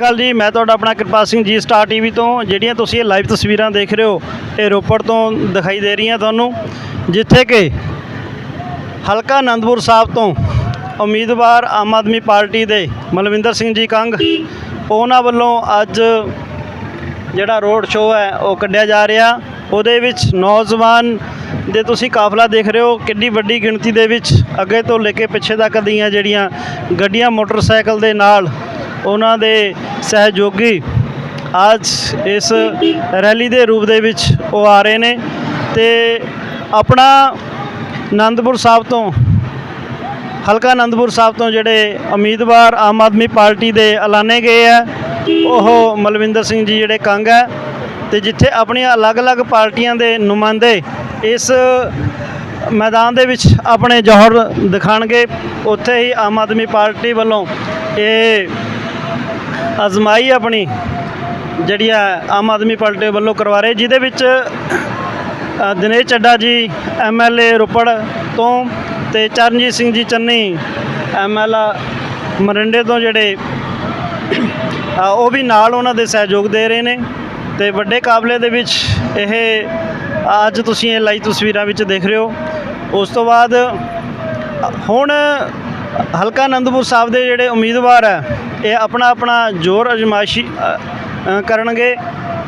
ਅਕਾਲ ਜੀ, ਮੈਂ ਤੁਹਾਡਾ ਆਪਣਾ ਕਿਰਪਾਲ ਸਿੰਘ ਜੀ ਸਟਾਰ ਟੀਵੀ ਤੋਂ। ਜਿਹੜੀਆਂ ਤੁਸੀਂ ਇਹ ਲਾਈਵ ਤਸਵੀਰਾਂ ਦੇਖ ਰਹੇ ਹੋ, ਇਹ ਰੋਪੜ ਤੋਂ ਦਿਖਾਈ ਦੇ ਰਹੀਆਂ ਤੁਹਾਨੂੰ, ਜਿੱਥੇ ਕਿ ਹਲਕਾ ਆਨੰਦਪੁਰ ਸਾਹਿਬ ਤੋਂ ਉਮੀਦਵਾਰ ਆਮ ਆਦਮੀ ਪਾਰਟੀ ਦੇ ਮਲਵਿੰਦਰ ਸਿੰਘ ਜੀ ਕੰਗ, ਉਹਨਾਂ ਵੱਲੋਂ ਅੱਜ ਜਿਹੜਾ ਰੋਡ ਸ਼ੋਅ ਹੈ, ਉਹ ਕੱਢਿਆ ਜਾ ਰਿਹਾ। ਉਹਦੇ ਵਿੱਚ ਨੌਜਵਾਨ ਦੇ ਤੁਸੀਂ ਕਾਫਲਾ ਦੇਖ ਰਹੇ ਹੋ ਕਿੰਨੀ ਵੱਡੀ ਗਿਣਤੀ ਦੇ ਵਿੱਚ ਅੱਗੇ ਤੋਂ ਲੈ ਕੇ ਪਿੱਛੇ ਤੱਕ ਦੀਆਂ ਜਿਹੜੀਆਂ ਗੱਡੀਆਂ, ਮੋਟਰਸਾਈਕਲ ਦੇ ਨਾਲ ਉਹਨਾਂ ਦੇ ਸਹਿਯੋਗੀ ਅੱਜ ਇਸ ਰੈਲੀ ਦੇ ਰੂਪ ਦੇ ਵਿੱਚ ਉਹ ਆ ਰਹੇ ਨੇ ਤੇ ਆਪਣਾ ਆਨੰਦਪੁਰ ਸਾਹਿਬ ਤੋਂ, ਹਲਕਾ ਆਨੰਦਪੁਰ ਸਾਹਿਬ ਤੋਂ ਜਿਹੜੇ ਉਮੀਦਵਾਰ ਆਮ ਆਦਮੀ ਪਾਰਟੀ ਦੇ ਐਲਾਨੇ ਗਏ ਆ, ਉਹ ਮਲਵਿੰਦਰ ਸਿੰਘ ਜੀ ਜਿਹੜੇ ਕੰਗ ਹੈ ਤੇ ਜਿੱਥੇ ਆਪਣੀਆਂ ਅਲੱਗ-ਅਲੱਗ ਪਾਰਟੀਆਂ ਦੇ ਨੁਮਾਇੰਦੇ ਇਸ ਮੈਦਾਨ ਦੇ ਵਿੱਚ ਆਪਣੇ ਜੋਹਰ ਦਿਖਾਣਗੇ, ਉੱਥੇ ਹੀ ਆਮ ਆਦਮੀ ਪਾਰਟੀ ਵੱਲੋਂ ਇਹ ਅਜ਼ਮਾਈ ਆਪਣੀ ਜਿਹੜੀ ਆ ਆਮ ਆਦਮੀ ਪਾਰਟੀ ਵੱਲੋਂ ਕਰਵਾ ਰਹੇ, ਜਿਹਦੇ ਵਿੱਚ ਦਿਨੇਸ਼ ਚੱਡਾ ਜੀ ਐਮਐਲਏ ਰੋਪੜ ਤੋਂ ਤੇ ਚਰਨਜੀਤ ਸਿੰਘ ਜੀ ਚੰਨੀ ਐਮਐਲਏ ਮਰਿੰਡੇ ਤੋਂ ਜਿਹੜੇ ਉਹ ਵੀ ਨਾਲ ਉਹਨਾਂ ਦੇ ਸਹਿਯੋਗ ਦੇ ਰਹੇ ਨੇ ਤੇ ਵੱਡੇ ਕਾਬਲੇ ਦੇ ਵਿੱਚ ਇਹ ਅੱਜ ਤੁਸੀਂ ਇਹ ਲਾਈ ਤਸਵੀਰਾਂ ਵਿੱਚ ਦੇਖ ਰਹੇ ਹੋ। ਉਸ ਤੋਂ ਬਾਅਦ ਹੁਣ ਹਲਕਾ ਆਨੰਦਪੁਰ ਸਾਹਿਬ ਦੇ ਜਿਹੜੇ ਉਮੀਦਵਾਰ ਹੈ ਇਹ ਆਪਣਾ ਆਪਣਾ ਜ਼ੋਰ ਅਜਮਾਇਸ਼ੀ ਕਰਨਗੇ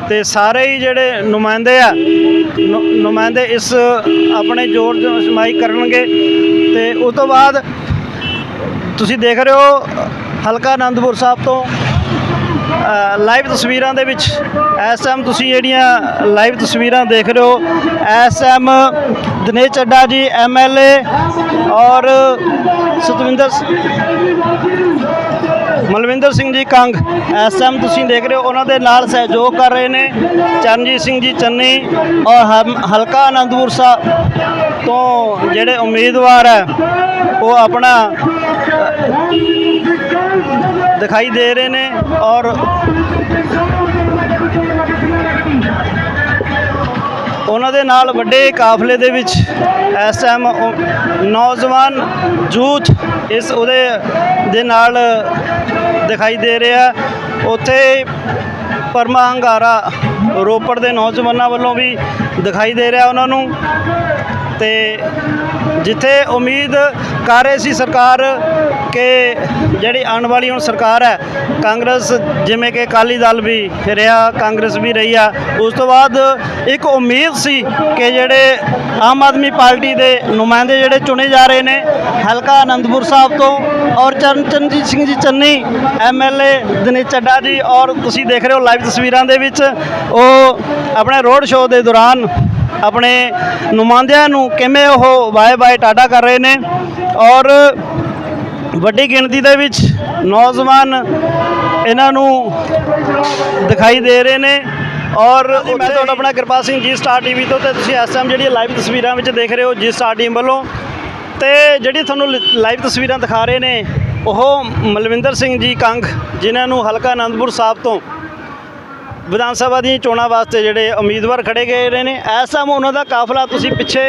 ਤੇ ਸਾਰੇ ਹੀ ਜਿਹੜੇ ਨੁਮਾਇੰਦੇ ਆ ਨੁਮਾਇੰਦੇ ਇਸ ਆਪਣੇ ਜ਼ੋਰ ਦੀ ਅਜਮਾਈ ਕਰਨਗੇ ਤੇ ਉਸ ਤੋਂ ਬਾਅਦ ਤੁਸੀਂ ਦੇਖ ਰਹੇ ਹੋ ਹਲਕਾ ਆਨੰਦਪੁਰ ਸਾਹਿਬ ਤੋਂ ਲਾਈਵ ਤਸਵੀਰਾਂ ਦੇ ਵਿੱਚ ਇਸ ਟਾਈਮ ਤੁਸੀਂ ਜਿਹੜੀਆਂ ਲਾਈਵ ਤਸਵੀਰਾਂ ਦੇਖ ਰਹੇ ਹੋ ਇਸ ਟਾਈਮ ਦਿਨੇਸ਼ ਚੱਡਾ ਜੀ ਐਮਐਲਏ ਔਰ ਸਤਵਿੰਦਰ ਮਲਵਿੰਦਰ ਸਿੰਘ ਜੀ ਕੰਗ ਇਸ ਟਾਈਮ ਤੁਸੀਂ ਦੇਖ ਰਹੇ ਹੋ, ਉਹਨਾਂ ਦੇ ਨਾਲ ਸਹਿਯੋਗ ਕਰ ਰਹੇ ਨੇ। ਚਰਨਜੀਤ ਸਿੰਘ ਜੀ ਚੰਨੀ ਔਰ ਹਮ- ਹਲਕਾ ਆਨੰਦਪੁਰ ਸਾਹਿਬ ਤੋਂ ਜਿਹੜੇ ਉਮੀਦਵਾਰ ਹੈ, ਉਹ ਆਪਣਾ ਦਿਖਾਈ ਦੇ ਰਹੇ ਨੇ ਔਰ ਉਹਨਾਂ ਦੇ ਨਾਲ ਵੱਡੇ ਕਾਫਲੇ ਦੇ ਵਿੱਚ ਇਸ ਟਾਈਮ ਨੌਜਵਾਨ ਯੂਥ ਇਸ ਉਹਦੇ ਦੇ ਨਾਲ ਦਿਖਾਈ ਦੇ ਰਿਹਾ ਉੱਥੇ ਪਰਮਾ ਹੰਗਾਰਾ ਰੋਪੜ ਦੇ ਨੌਜਵਾਨਾਂ ਵੱਲੋਂ ਵੀ ਦਿਖਾਈ ਦੇ ਰਿਹਾ ਉਹਨਾਂ ਨੂੰ। ਤੇ ਜਿੱਥੇ ਉਮੀਦ ਕਰ ਰਹੇ ਸੀ ਸਰਕਾਰ ਕਿ ਜਿਹੜੀ ਆਉਣ ਵਾਲੀ ਹੁਣ ਸਰਕਾਰ ਹੈ, ਕਾਂਗਰਸ ਜਿਵੇਂ ਕਿ ਅਕਾਲੀ ਦਲ ਵੀ ਰਿਹਾ, ਕਾਂਗਰਸ ਵੀ ਰਹੀ ਆ, ਉਸ ਤੋਂ ਬਾਅਦ ਇੱਕ ਉਮੀਦ ਸੀ ਕਿ ਜਿਹੜੇ ਆਮ ਆਦਮੀ ਪਾਰਟੀ ਦੇ ਨੁਮਾਇੰਦੇ ਜਿਹੜੇ ਚੁਣੇ ਜਾ ਰਹੇ ਨੇ, ਹਲਕਾ ਆਨੰਦਪੁਰ ਸਾਹਿਬ ਤੋਂ ਔਰ ਚਰਨਚੰਦਜੀਤ ਸਿੰਘ ਜੀ ਚੰਨੀ ਐਮਐਲਏ ਦਿਨੇਸ਼ ਚੱਡਾ ਜੀ ਔਰ ਤੁਸੀਂ ਦੇਖ ਰਹੇ ਹੋ ਲਾਈਵ ਤਸਵੀਰਾਂ ਦੇ ਵਿੱਚ, ਉਹ ਆਪਣੇ ਰੋਡ ਸ਼ੋਅ ਦੇ ਦੌਰਾਨ ਆਪਣੇ ਨੁਮਾਇੰਦਿਆਂ ਨੂੰ ਕਿਵੇਂ ਉਹ ਬਾਏ ਬਾਏ ਟਾਟਾ ਕਰ ਰਹੇ ਨੇ ਔਰ ਵੱਡੀ ਗਿਣਤੀ ਦੇ ਵਿੱਚ ਨੌਜਵਾਨ ਇਹਨਾਂ ਨੂੰ ਦਿਖਾਈ ਦੇ ਰਹੇ ਨੇ ਔਰ ਮੈਂ ਤੁਹਾਡਾ ਆਪਣਾ ਕਿਰਪਾਲ ਸਿੰਘ ਜੀ ਸਟਾਰ ਟੀਵੀ ਤੋਂ ਤੇ ਤੁਸੀਂ ਇਸ ਟਾਈਮ ਜਿਹੜੀ ਲਾਈਵ ਤਸਵੀਰਾਂ ਵਿੱਚ ਦੇਖ ਰਹੇ ਹੋ ਜੀ ਸਟਾਰ ਟੀਮ ਵੱਲੋਂ। ਤੇ ਜਿਹੜੀ ਤੁਹਾਨੂੰ ਲਾਈਵ ਤਸਵੀਰਾਂ ਦਿਖਾ ਰਹੇ ਨੇ ਉਹ ਮਲਵਿੰਦਰ ਸਿੰਘ ਜੀ ਕੰਗ ਜਿਨ੍ਹਾਂ ਨੂੰ ਹਲਕਾ ਆਨੰਦਪੁਰ ਸਾਹਿਬ ਤੋਂ ਵਿਧਾਨ ਸਭਾ ਦੀਆਂ ਚੋਣਾਂ ਵਾਸਤੇ ਜਿਹੜੇ ਉਮੀਦਵਾਰ ਖੜੇ ਗਏ ਰਹੇ ਨੇ। ਇਸ ਟਾਈਮ ਉਹਨਾਂ ਦਾ ਕਾਫਲਾ ਤੁਸੀਂ ਪਿੱਛੇ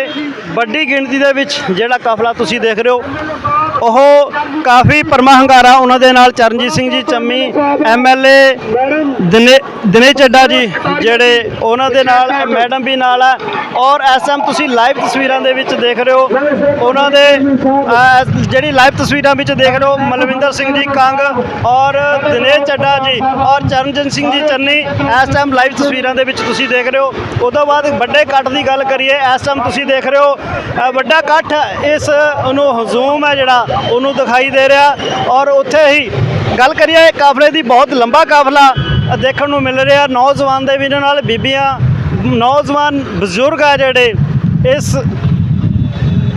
ਵੱਡੀ ਗਿਣਤੀ ਦੇ ਵਿੱਚ ਜਿਹੜਾ ਕਾਫਲਾ ਤੁਸੀਂ ਦੇਖ ਰਹੇ ਹੋ। ਉਹ ਕਾਫੀ ਪਰਮਾ ਹੰਗਾਰਾ ਉਹਨਾਂ ਦੇ ਨਾਲ ਚਰਨਜੀਤ ਸਿੰਘ ਜੀ, ਚੰਮੀ ਐਮਐਲਏ ਦਿਨੇ ਦਿਨੇ ਚੱਡਾ ਜੀ, ਜਿਹੜੇ ਉਹਨਾਂ ਦੇ ਨਾਲ, ਮੈਡਮ ਵੀ ਨਾਲ ਹੈ ਔਰ ਇਸ ਟਾਈਮ ਤੁਸੀਂ ਲਾਈਵ ਤਸਵੀਰਾਂ ਦੇ ਵਿੱਚ ਦੇਖ ਰਹੇ ਹੋ। ਉਹਨਾਂ ਦੇ ਜਿਹੜੀ ਲਾਈਵ ਤਸਵੀਰਾਂ ਵਿੱਚ ਦੇਖ ਰਹੇ ਹੋ, ਮਲਵਿੰਦਰ ਸਿੰਘ ਜੀ ਕੰਗ ਔਰ ਦਿਨੇਸ਼ ਚੱਡਾ ਜੀ ਔਰ ਚਰਨਜੀਤ ਸਿੰਘ ਜੀ, ਚੰਨੀ ਇਸ ਟਾਈਮ ਲਾਈਵ ਤਸਵੀਰਾਂ ਦੇ ਵਿੱਚ ਤੁਸੀਂ ਦੇਖ ਰਹੇ ਹੋ। ਉਦੋਂ ਬਾਅਦ ਵੱਡੇ ਇਕੱਠ ਦੀ ਗੱਲ ਕਰੀਏ ਇਸ ਟਾਈਮ ਤੁਸੀਂ ਦੇਖ ਰਹੇ ਹੋ। ਵੱਡਾ ਇਕੱਠ ਇਸ ਨੂੰ ਹਜ਼ੂਮ ਹੈ ਜਿਹੜਾ। ਉਹਨੂੰ ਦਿਖਾਈ ਦੇ ਰਿਹਾ ਔਰ ਉੱਥੇ ਹੀ ਗੱਲ ਕਰੀਏ ਕਾਫਲੇ ਦੀ ਬਹੁਤ ਲੰਬਾ ਕਾਫਲਾ ਦੇਖਣ ਨੂੰ ਮਿਲ ਰਿਹਾ। ਨੌਜਵਾਨ ਦੇ ਵੀ ਇਹਨਾਂ ਨਾਲ ਬੀਬੀਆਂ, ਨੌਜਵਾਨ ਬਜ਼ੁਰਗ ਆ ਜਿਹੜੇ, ਇਸ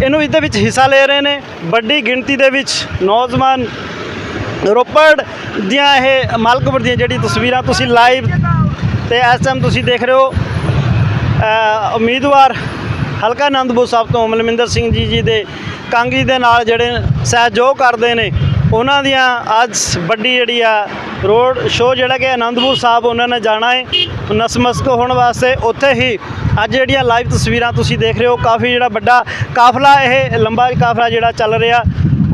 ਇਹਨੂੰ ਇਹਦੇ ਵਿੱਚ ਹਿੱਸਾ ਲੈ ਰਹੇ ਨੇ। ਵੱਡੀ ਗਿਣਤੀ ਦੇ ਵਿੱਚ ਨੌਜਵਾਨ ਰੋਪੜ ਦੀਆਂ ਇਹ ਮਾਲਕਪੁਰ ਦੀਆਂ ਜਿਹੜੀ ਤਸਵੀਰਾਂ ਤੁਸੀਂ ਲਾਈਵ ਤੇ ਇਸ ਟਾਈਮ ਤੁਸੀਂ ਦੇਖ ਰਹੇ ਹੋ ਉਮੀਦਵਾਰ ਹਲਕਾ ਆਨੰਦਪੁਰ ਸਾਹਿਬ ਤੋਂ ਮਲਮਿੰਦਰ ਸਿੰਘ ਜੀ ਜੀ ਦੇ ਕਾਂਗੀ ਦੇ ਨਾਲ ਜਿਹੜੇ ਸਹਿਯੋਗ ਕਰਦੇ ਨੇ, ਉਹਨਾਂ ਦੀਆਂ ਅੱਜ ਵੱਡੀ ਜਿਹੜੀ ਆ ਰੋਡ ਸ਼ੋਅ ਜਿਹੜਾ ਕਿ ਆਨੰਦਪੁਰ ਸਾਹਿਬ ਉਹਨਾਂ ਨੇ ਜਾਣਾ ਹੈ ਨਸਮਸਕ ਹੋਣ ਵਾਸਤੇ। ਉੱਥੇ ਹੀ ਅੱਜ ਜਿਹੜੀਆਂ ਲਾਈਵ ਤਸਵੀਰਾਂ ਤੁਸੀਂ ਦੇਖ ਰਹੇ ਹੋ, ਕਾਫੀ ਜਿਹੜਾ ਵੱਡਾ ਕਾਫਲਾ ਇਹ ਲੰਬਾ ਕਾਫਲਾ ਜਿਹੜਾ ਚੱਲ ਰਿਹਾ,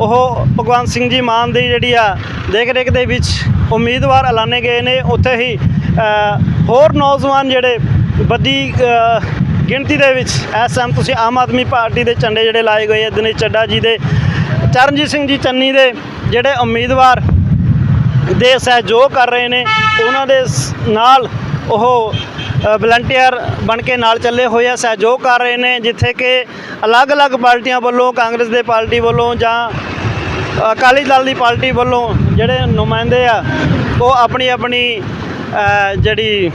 ਉਹ ਭਗਵੰਤ ਸਿੰਘ ਜੀ ਮਾਨ ਦੀ ਜਿਹੜੀ ਆ ਦੇਖ ਰੇਖ ਦੇ ਵਿੱਚ ਉਮੀਦਵਾਰ ਐਲਾਨੇ ਗਏ ਨੇ। ਉੱਥੇ ਹੀ ਹੋਰ ਨੌਜਵਾਨ ਜਿਹੜੇ ਵੱਡੀ ਗਿਣਤੀ ਦੇ ਵਿੱਚ ਇਸ ਟਾਈਮ ਤੁਸੀਂ ਆਮ ਆਦਮੀ ਪਾਰਟੀ ਦੇ ਝੰਡੇ ਜਿਹੜੇ ਲਾਏ ਗਏ ਆ, ਦਿਨੇਸ਼ ਚੱਡਾ ਜੀ ਦੇ, ਚਰਨਜੀਤ ਸਿੰਘ ਜੀ ਚੰਨੀ ਦੇ ਜਿਹੜੇ ਉਮੀਦਵਾਰ ਦੇ ਸਹਿਯੋਗ ਕਰ ਰਹੇ ਨੇ, ਉਹਨਾਂ ਦੇ ਨਾਲ ਉਹ ਵਲੰਟੀਅਰ ਬਣ ਕੇ ਨਾਲ ਚੱਲੇ ਹੋਏ ਆ, ਸਹਿਯੋਗ ਕਰ ਰਹੇ ਨੇ, ਜਿੱਥੇ ਕਿ ਅਲੱਗ-ਅਲੱਗ ਪਾਰਟੀਆਂ ਵੱਲੋਂ, ਕਾਂਗਰਸ ਦੇ ਪਾਰਟੀ ਵੱਲੋਂ ਜਾਂ ਅਕਾਲੀ ਦਲ ਦੀ ਪਾਰਟੀ ਵੱਲੋਂ ਜਿਹੜੇ ਨੁਮਾਇੰਦੇ ਆ, ਉਹ ਆਪਣੀ ਆਪਣੀ ਜਿਹੜੀ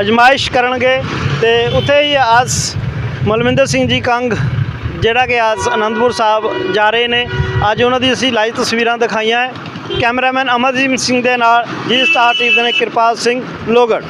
ਅਜਮਾਇਸ਼ ਕਰਨਗੇ। ਤੇ ਉੱਥੇ ਹੀ ਅੱਜ ਮਲਵਿੰਦਰ ਸਿੰਘ ਜੀ ਕੰਗ, ਜਿਹੜਾ ਕਿ ਅੱਜ ਅਨੰਦਪੁਰ ਸਾਹਿਬ ਜਾ ਰਹੇ ਨੇ। ਅੱਜ ਉਹਨਾਂ ਦੀ ਅਸੀਂ ਲਾਈਵ ਤਸਵੀਰਾਂ ਦਿਖਾਈਆਂ ਹੈ। ਕੈਮਰਾਮੈਨ ਅਮਰਜੀਤ ਸਿੰਘ ਦੇ ਨਾਲ, ਜੀ ਸਟਾਰ ਟੀਵੀ ਦੇ ਨੇ ਕਿਰਪਾਲ ਸਿੰਘ ਲੋਗੜ।